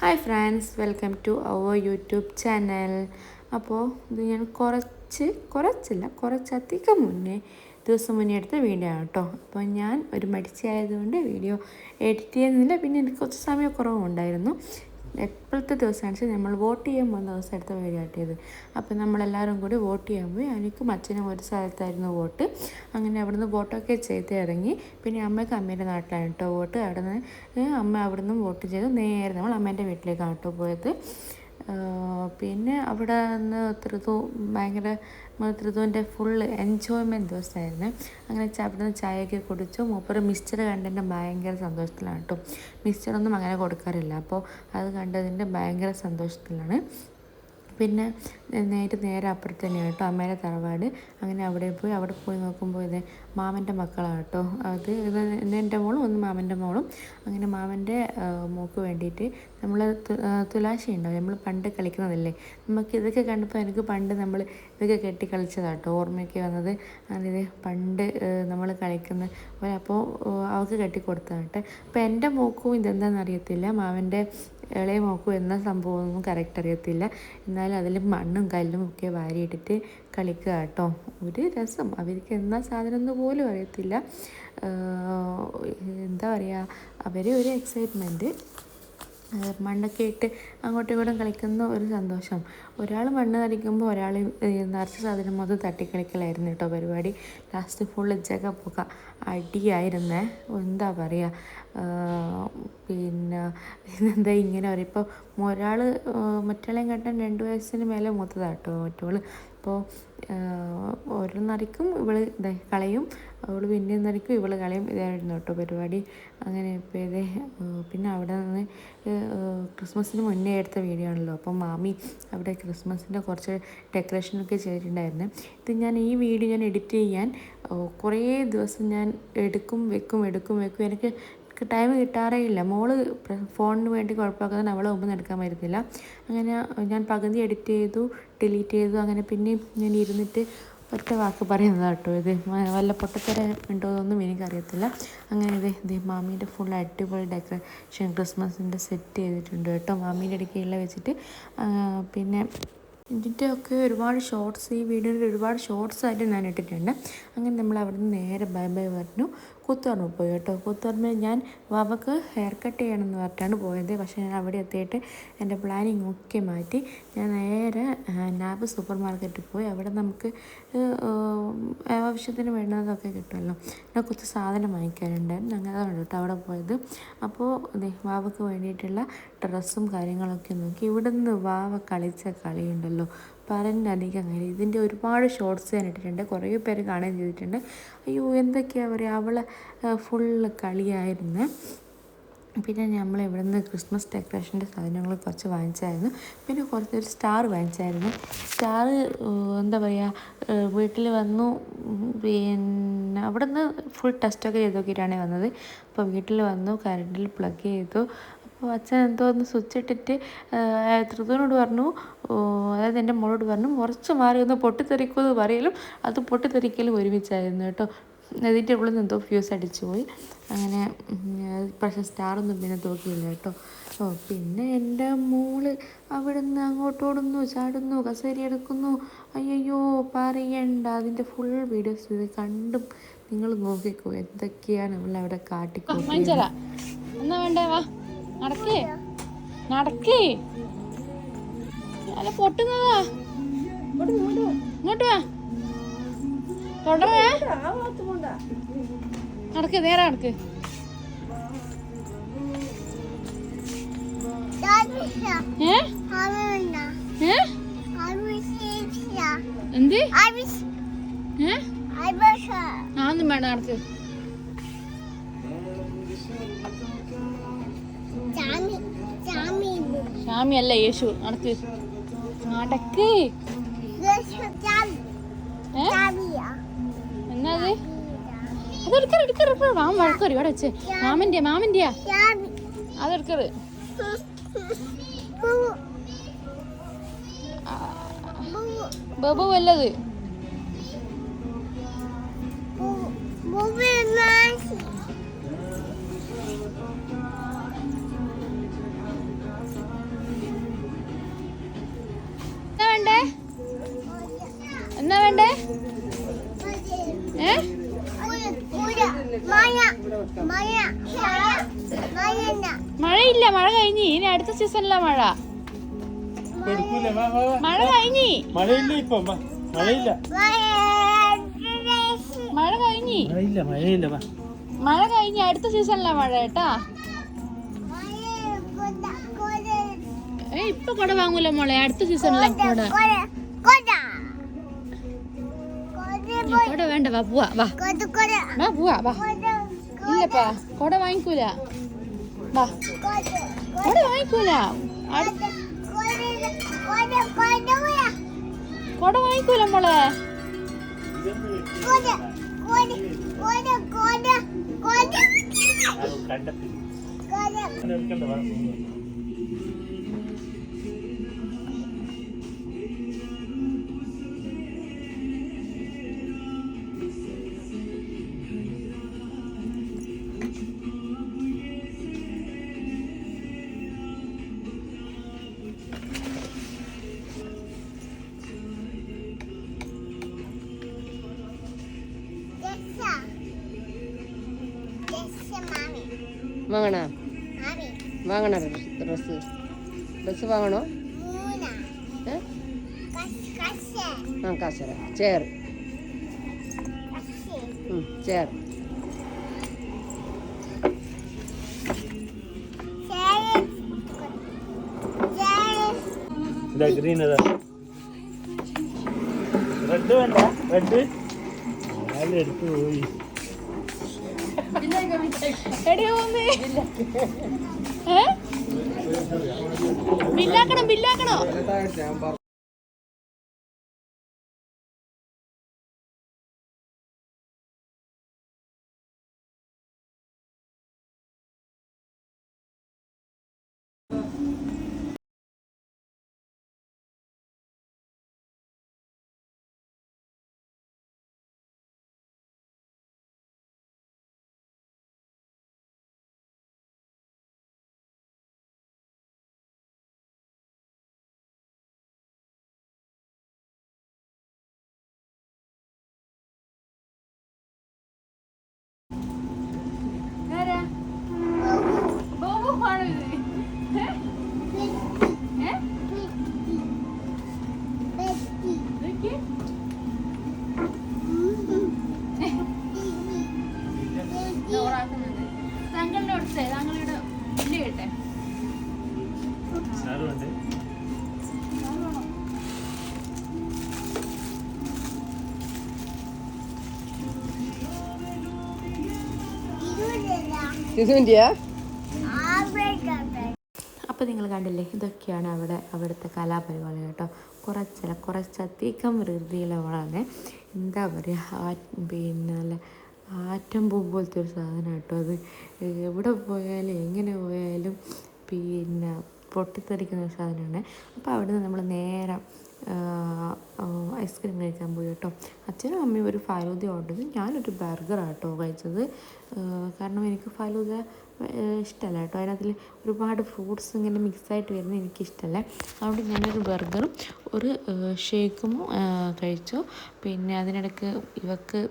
Hi friends welcome to our YouTube channel അപ്പോൾ ഇത് ഞാൻ കുറച്ച് കുറച്ചില്ല കുറച്ചധികം മുന്നേ ദിവസം മുന്നേ എടുത്ത വീഡിയോ ആണ് കേട്ടോ അപ്പോൾ ഞാൻ ഒരു മടിച്ചായതുകൊണ്ട് വീഡിയോ എഡിറ്റ് ചെയ്യുന്നില്ല. പിന്നെ എനിക്ക് കുറച്ച് സമയക്കുറവുണ്ടായിരുന്നു. എപ്പോഴത്തെ ദിവസമാണ് വെച്ചാൽ നമ്മൾ വോട്ട് ചെയ്യാൻ പോകുന്ന ദിവസം എടുത്ത വീഡിയോ ആട്ടിയത് അപ്പോൾ നമ്മളെല്ലാവരും കൂടി വോട്ട് ചെയ്യാൻ പോയി. എനിക്കും അച്ഛനും ഒരു സ്ഥലത്തായിരുന്നു വോട്ട്. അങ്ങനെ അവിടുന്ന് വോട്ടൊക്കെ ചെയ്ത് ഇറങ്ങി. പിന്നെ അമ്മയ്ക്ക് അമ്മേന്റെ നാട്ടിലാണ് കേട്ടോ വോട്ട്. അവിടെ നിന്ന് അമ്മ അവിടുന്ന് വോട്ട് ചെയ്ത് നേരെ നമ്മൾ അമ്മേന്റെ വീട്ടിലേക്കാണ് കേട്ടോ പോയത്. പിന്നെ അവിടെ നിന്ന് ഒത്തിരി ഭയങ്കര ത്രിതുവിന്റെ ഫുൾ എൻജോയ്മെന്റ് ദിവസമായിരുന്നു. അങ്ങനെ അവിടുന്ന് ചായയൊക്കെ കുടിച്ചു. മൂപ്പർ മിക്സ്ചർ കണ്ടതിന്റെ ഭയങ്കര സന്തോഷത്തിലാണ് കേട്ടോ മിക്സ്ചറൊന്നും അങ്ങനെ കൊടുക്കാറില്ല. അപ്പോൾ അത് കണ്ടതിന്റെ ഭയങ്കര സന്തോഷത്തിലാണ്. പിന്നെ നേരെ നേരെ അപ്പുറത്ത് തന്നെയാണ് കേട്ടോ അമ്മേന്റെ തറവാട്. അങ്ങനെ അവിടെ പോയി അവിടെ പോയി നോക്കുമ്പോൾ ഇത് മാമന്റെ മക്കളാണ് കേട്ടോ. അത് ഇത് എന്റെ മോളും ഒന്ന് മാമന്റെ മോളും. അങ്ങനെ മാമന്റെ മോക്ക് വേണ്ടിയിട്ട് നമ്മൾ തുലാശി ഉണ്ടാവും നമ്മൾ പണ്ട് കളിക്കുന്നതല്ലേ? നമുക്ക് ഇതൊക്കെ കണ്ടപ്പോൾ എനിക്ക് പണ്ട് നമ്മൾ ഇതൊക്കെ കെട്ടി കളിച്ചതാണ് കേട്ടോ. ഓർമ്മയൊക്കെ വന്നത്. അങ്ങനെ ഇത് പണ്ട് നമ്മൾ കളിക്കുന്ന അപ്പോൾ അവൾക്ക് കെട്ടി. കൊടുത്തതാണ് അപ്പോൾ എന്റെ മോക്കും ഇതെന്താണെന്ന് അറിയത്തില്ല. മാമന്റെ ഇളയ മോക്കും എന്ന സംഭവമൊന്നും കറക്റ്റ് അറിയത്തില്ല. എന്നാലും അതിൽ മണ്ണും കല്ലും ഒക്കെ വാരിയിട്ടിട്ട് കളിക്കുക കേട്ടോ. ഒരു രസം. അവർക്ക് എന്താ സാധനം എന്ന് പോലും അറിയത്തില്ല. എന്താ പറയുക അവരെ ഒരു എക്സൈറ്റ്മെന്റ് മണ്ണൊക്കെ ഇട്ട് അങ്ങോട്ടും ഇങ്ങോട്ടും കളിക്കുന്ന ഒരു സന്തോഷം. ഒരാൾ മണ്ണ് കളിക്കുമ്പോൾ ഒരാൾ നിറച്ച സാധനം മൊത്തം തട്ടിക്കളിക്കലായിരുന്നു കേട്ടോ പരിപാടി. ലാസ്റ്റ് ഫുള്ള് ജഗപ്പൊക്ക അടിയായിരുന്നേ. എന്താ പറയുക പിന്നെ എന്താ ഇങ്ങനെ പറയും? ഇപ്പോൾ ഒരാൾ മറ്റാളെയും കണ്ടാൽ രണ്ട് വയസ്സിന് മേലെ മൂത്തതാട്ടോ മറ്റോൾ അപ്പോൾ ഓരോന്നറിക്കും നറിക്കും ഇവൾ കളയും. അവൾ പിന്നെ നറിക്കും ഇവൾ കളയും ഇതായിരുന്നു കേട്ടോ പരിപാടി. അങ്ങനെ ഇപ്പോൾ ഇതേ പിന്നെ അവിടെ നിന്ന് ക്രിസ്മസിന് മുന്നേ എടുത്ത വീഡിയോ ആണല്ലോ. അപ്പം മാമി അവിടെ ക്രിസ്മസിന്റെ കുറച്ച് ഡെക്കറേഷനൊക്കെ ചെയ്തിട്ടുണ്ടായിരുന്നു. ഇത് ഞാൻ ഈ വീഡിയോ ഞാൻ എഡിറ്റ് ചെയ്യാൻ കുറേ ദിവസം ഞാൻ എടുക്കും വെക്കും എടുക്കും വെക്കും. എനിക്ക് ടൈം കിട്ടാറേ ഇല്ല. മോൾ ഫോണിന് വേണ്ടി കുഴപ്പമാക്കുന്നത് അവളെ മുമ്പ് എടുക്കാൻ പറ്റത്തില്ല. അങ്ങനെ ഞാൻ പകുതി എഡിറ്റ് ചെയ്തു ഡിലീറ്റ് ചെയ്തു. അങ്ങനെ പിന്നെ ഞാൻ ഇരുന്നിട്ട് ഒറ്റ വാക്ക് പറയുന്നത് കേട്ടോ ഇത്. വല്ല പൊട്ടത്തര ഉണ്ടോ എന്നൊന്നും എനിക്കറിയത്തില്ല. അങ്ങനെ ഇത് ഇത് മാമീന്റെ ഫുൾ അടിപൊളി ഡെക്കറേഷൻ ക്രിസ്മസിന്റെ സെറ്റ് ചെയ്തിട്ടുണ്ട് കേട്ടോ. മാമീന്റെ ഇടയ്ക്കെല്ലാം വെച്ചിട്ട്. പിന്നെ ഇതിന്റെ ഒക്കെ ഒരുപാട് ഷോർട്സ് ഈ വീഡിയോയിൽ ഒരുപാട് ഷോർട്സ് ആയിട്ട് ഞാൻ ഇട്ടിട്ടുണ്ട്. അങ്ങനെ നമ്മൾ അവിടെ നിന്ന് നേരെ ബൈ ബൈ പറഞ്ഞു. കൂത്തുപറമ്പ് പോയി കേട്ടോ. കൂത്തുപറമ്പ് ഞാൻ വവക്ക് ഹെയർ കട്ട് ചെയ്യണമെന്ന് പറഞ്ഞിട്ടാണ് പോയത്. പക്ഷേ ഞാൻ അവിടെ എത്തിയിട്ട് എന്റെ പ്ലാനിങ് ഒക്കെ മാറ്റി. ഞാൻ നേരെ നാബ് സൂപ്പർ മാർക്കറ്റിൽ പോയി. അവിടെ നമുക്ക് ആവശ്യത്തിന് വേണ്ടതൊക്കെ കിട്ടുമല്ലോ. ഞാൻ കുറച്ച് സാധനം വാങ്ങിക്കാനുണ്ടായിരുന്നു. അങ്ങനെ കേട്ടോ അവിടെ പോയത്. അപ്പോൾ വാവക്ക് വേണ്ടിയിട്ടുള്ള ഡ്രസ്സും കാര്യങ്ങളൊക്കെ നോക്കി. ഇവിടെ നിന്ന് വാവ കളിച്ച കളിയുണ്ടല്ലോ. പറഞ്ഞധികം അങ്ങനെ ഇതിന്റെ ഒരുപാട് ഷോർട്സ് ഞാൻ ഇട്ടിട്ടുണ്ട്. കുറേ പേര് കാണുകയും ചെയ്തിട്ടുണ്ട്. അയ്യോ എന്തൊക്കെയാണ് പറയുക അവളെ ഫുള്ള് കളിയായിരുന്നു. പിന്നെ നമ്മൾ ഇവിടെ നിന്ന് ക്രിസ്മസ് ഡെക്കറേഷന്റെ സാധനങ്ങൾ കുറച്ച് വാങ്ങിച്ചായിരുന്നു. പിന്നെ കുറച്ച് ഒരു സ്റ്റാർ വാങ്ങിച്ചായിരുന്നു സ്റ്റാർ എന്താ പറയുക വീട്ടിൽ വന്നു. പിന്നെ അവിടെ നിന്ന് ഫുൾ ടെസ്റ്റൊക്കെ ചെയ്ത് നോക്കിയിട്ടാണ് വന്നത്. അപ്പോൾ വീട്ടിൽ വന്നു കറണ്ടിൽ പ്ലഗ് ചെയ്തു. അപ്പോൾ അച്ഛൻ എന്തോ ഒന്ന് സ്വിച്ച് ഇട്ടിട്ട് ത്രിതുവിനോട് പറഞ്ഞു അതായത് എന്റെ മോളോട് പറഞ്ഞു കുറച്ച് മാറി ഒന്ന് പൊട്ടിത്തെറിക്കുമെന്ന് പറയലും അത് പൊട്ടിത്തെറിക്കലും ഒരുമിച്ചായിരുന്നു കേട്ടോ. അതിന്റെ ഉള്ളിൽ നിന്ന് എന്തോ ഫ്യൂസ് അടിച്ചു പോയി. അങ്ങനെ പക്ഷെ സ്റ്റാറൊന്നും പിന്നെ തോക്കിയില്ല കേട്ടോ. ഓ പിന്നെ എന്റെ മോൾ അവിടെ നിന്ന് അങ്ങോട്ടോടുന്നു ചാടുന്നു കസേരി എടുക്കുന്നു. അയ്യോ പറയണ്ട അതിന്റെ ഫുൾ വീഡിയോസ് ഇത് കണ്ടും. നിങ്ങൾ നോക്കിക്കോ എന്തൊക്കെയാണ് നമ്മൾ അവിടെ കാട്ടിക്കോ എന്നാ വേണ്ടേ വാ. നടക്കേ. നടക്കേ. അല്ല പൊട്ടുന്നതാ. ഇങ്ങോട്ട് വാ. തുടങ്ങ നടക്ക് നേരെ നടക്ക്. എന്ത്? ഏ? ആ ഒന്നും വേണ്ട നടക്ക്. ഷാമി അല്ല യേശു. നടക്ക്. നടക്ക്. എന്നത്? അതെടുക്കറ് എടുക്കറ് മാമൻ വഴക്കറി ഇവിടെ വെച്ച്. മാമന്റെ മാമന്റെയാ. അതെടുക്കറ്. ബബു വല്ലത് മഴയില്ല മഴ കഴിഞ്ഞി. ഇനി അടുത്ത സീസണിലാ മഴ. മഴ കഴിഞ്ഞി. മഴയില്ല ഇപ്പൊ? മഴയില്ല. മഴ കഴിഞ്ഞി. മഴയില്ല മഴയില്ല വാ. മഴ കഴിഞ്ഞി അടുത്ത സീസണിലാ മഴ കേട്ടാ. ഏ ഇപ്പൊ കൊട വാങ്ങൂല മോളെ. അടുത്ത സീസണിലാ കൊട. കൊട വേണ്ട വാ പോവാ വാ. വാ പോവാ വാ. ഇല്ലപ്പാ കൊട വാങ്ങിക്കൂല. കൊട വാങ്ങിക്കൂല. കൊട വാങ്ങിക്കൂല മോളെ. കണ്ടെത്തി. വാങ്ങണോ? വാങ്ങണ ഡ്രസ്സ്? ഡ്രസ്സ്. വാങ്ങണോ? ആ കാശര ചേർ ചേർ ഗ്രീൻ അതാ റെഡ് ബില്ലാക്കണം ബില്ലാക്കണോ. സിസുവിന്റെയാ അപ്പോൾ നിങ്ങൾ കണ്ടില്ലേ ഇതൊക്കെയാണ് അവിടെ അവിടുത്തെ കലാപരിപാടി കേട്ടോ. കുറച്ചല്ല കുറച്ചധികം വൃത്തിയിലുള്ളതാണ് എന്താ പറയുക പിന്നെ ആറ്റം പൂ പോലത്തെ ഒരു സാധനം കേട്ടോ അത്. എവിടെ പോയാലും എങ്ങനെ പോയാലും പിന്നെ പൊട്ടിത്തെറിക്കുന്ന ഒരു സാധനമാണ്. അപ്പോൾ അവിടെ നിന്ന് നമ്മൾ നേരെ ഐസ്ക്രീം കഴിക്കാൻ പോയി കേട്ടോ. അച്ഛനും അമ്മയും ഒരു ഫാലൂദ ഓർഡർ ചെയ്തു. ഞാനൊരു ബർഗറാണ് കേട്ടോ കഴിച്ചത്. കാരണം എനിക്ക് ഫാലൂദ ഇഷ്ടമല്ല കേട്ടോ. അതിനകത്തിൽ ഒരുപാട് ഫ്രൂട്ട്സ് ഇങ്ങനെ മിക്സായിട്ട് വരുന്നത് എനിക്കിഷ്ടമല്ല അതുകൊണ്ട് ഞാനൊരു ബർഗറും ഒരു ഷേക്കും കഴിച്ചു. പിന്നെ അതിനിടയ്ക്ക് ഇവക്ക്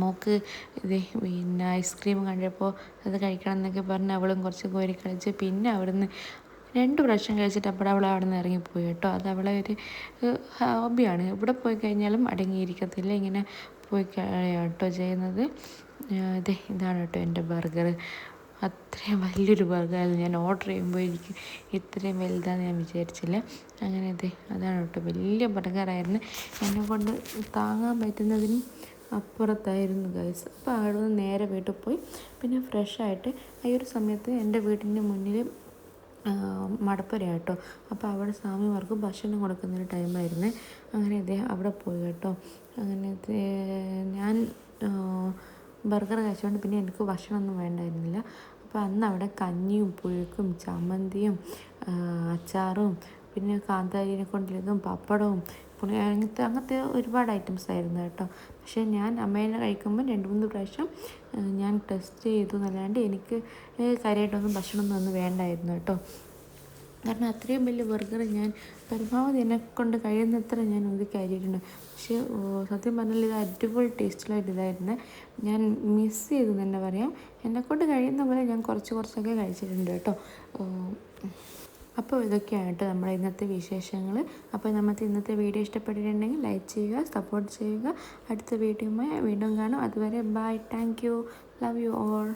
മോക്ക് ഇത് പിന്നെ ഐസ്ക്രീം കണ്ടപ്പോൾ അത് കഴിക്കണം എന്നൊക്കെ പറഞ്ഞ് അവളും കുറച്ച് കോരി കളിച്ച്. പിന്നെ അവിടുന്ന് രണ്ട് പ്രാവശ്യം കഴിച്ചിട്ട് അപ്പോൾ അവൾ അവിടെ നിന്ന് ഇറങ്ങിപ്പോയി കേട്ടോ. അത് അവളെ ഒരു ഹോബിയാണ്. ഇവിടെ പോയി കഴിഞ്ഞാലും അടങ്ങിയിരിക്കത്തില്ല. ഇങ്ങനെ പോയി കേട്ടോ ചെയ്യുന്നത്. അതെ ഇതാണ് കേട്ടോ എന്റെ ബർഗർ അത്രയും വലിയൊരു ബർഗറായിരുന്നു ഞാൻ ഓർഡർ ചെയ്യുമ്പോൾ എനിക്ക് ഇത്രയും വലുതാന്ന് ഞാൻ വിചാരിച്ചില്ല. അങ്ങനെ അതെ അതാണ് കേട്ടോ വലിയ ബർഗറായിരുന്നു. എന്നെ കൊണ്ട് താങ്ങാൻ പറ്റുന്നതിനും അപ്പുറത്തായിരുന്നു ഗൈസ് അപ്പോൾ അവിടെ നിന്ന് നേരെ വീട്ടിൽ പോയി. പിന്നെ ഫ്രഷായിട്ട് ഈ ഒരു സമയത്ത് എന്റെ വീടിന്റെ മുന്നിൽ മടപ്പുര കേട്ടോ. അപ്പോൾ അവിടെ സ്വാമിമാർക്ക് ഭക്ഷണം കൊടുക്കുന്ന ഒരു ടൈമായിരുന്നു. അങ്ങനെ അദ്ദേഹം അവിടെ പോയി കേട്ടോ. അങ്ങനെ ഞാൻ ബർഗർ കഴിച്ചുകൊണ്ട് പിന്നെ എനിക്ക് ഭക്ഷണമൊന്നും വേണ്ടായിരുന്നില്ല. അപ്പോൾ അന്ന് അവിടെ കഞ്ഞിയും പുഴുക്കും ചമ്മന്തിയും അച്ചാറും പിന്നെ കാന്താരിനെ കൊണ്ടുള്ളതും പപ്പടവും പുളി അങ്ങനത്തെ അങ്ങനത്തെ ഒരുപാട് ഐറ്റംസ് ആയിരുന്നു കേട്ടോ. പക്ഷേ ഞാൻ അമ്മേനെ കഴിക്കുമ്പോൾ രണ്ട് മൂന്ന് പ്രാവശ്യം ഞാൻ ടെസ്റ്റ് ചെയ്തു എന്നല്ലാണ്ട് എനിക്ക് കാര്യമായിട്ടൊന്നും ഭക്ഷണമൊന്നും ഒന്നും വേണ്ടായിരുന്നു കേട്ടോ. കാരണം അത്രയും വലിയ ബർഗർ ഞാൻ പരമാവധി എന്നെ കൊണ്ട് കഴിയുന്നത്ര ഞാൻ ഒതുക്കി കഴിച്ചിട്ടുണ്ട് പക്ഷേ സത്യം പറഞ്ഞാൽ ഇത് അടിപൊളി ടേസ്റ്റിലായിട്ട് ഇതായിരുന്നു. ഞാൻ മിസ് ചെയ്തു തന്നെ പറയാം. എന്നെക്കൊണ്ട് കഴിയുന്ന പോലെ ഞാൻ കുറച്ച് കുറച്ചൊക്കെ കഴിച്ചിട്ടുണ്ട് കേട്ടോ. അപ്പോൾ ഇതൊക്കെയാണ് കേട്ടോ നമ്മുടെ ഇന്നത്തെ വിശേഷങ്ങൾ. അപ്പോൾ നമുക്ക് ഇന്നത്തെ വീഡിയോ ഇഷ്ടപ്പെട്ടിട്ടുണ്ടെങ്കിൽ ലൈക്ക് ചെയ്യുക സപ്പോർട്ട് ചെയ്യുക. അടുത്ത വീഡിയോയുമായി വീണ്ടും കാണും. അതുവരെ bye. Thank you. Love you all.